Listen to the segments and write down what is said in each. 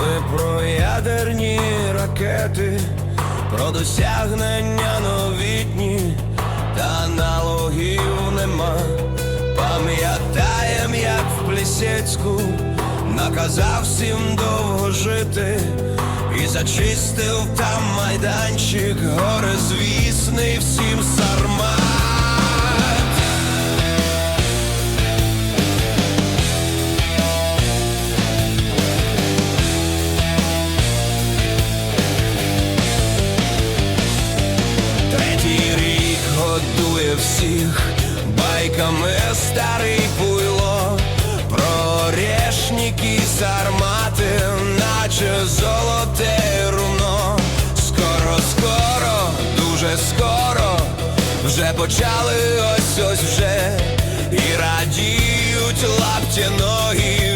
Ми про ядерні ракети, про досягнення новітні, та аналогів нема. Пам'ятаєм, як в Плісецьку наказав всім довго жити і зачистив там майданчик, горе звісний всім сам. Всіх. Байками старий пуйло, про орешники сармати, наче золоте руно. Скоро, скоро, дуже скоро, вже почали ось ось вже. І радіють лапті ноги,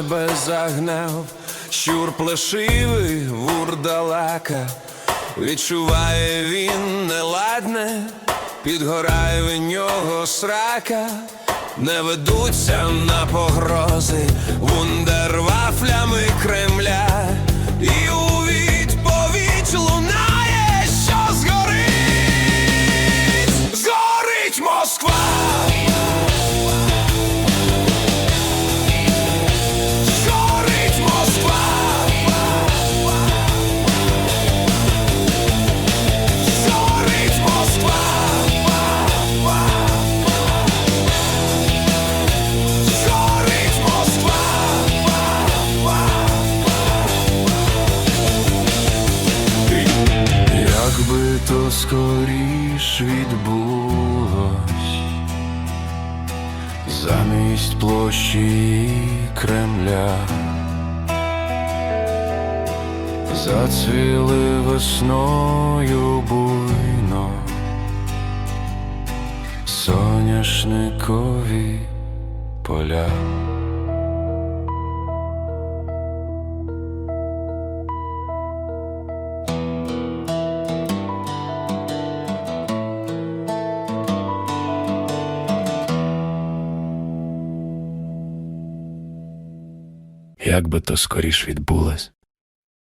себе загнав, щур плешивий вурдалака, відчуває він неладне, підгорає в нього срака, не ведуться на погрози вундервафлями Кремля, Скоріш відбулось замість площі Кремля, зацвіли весною буйно соняшникові поля. Як би то скоріш відбулось.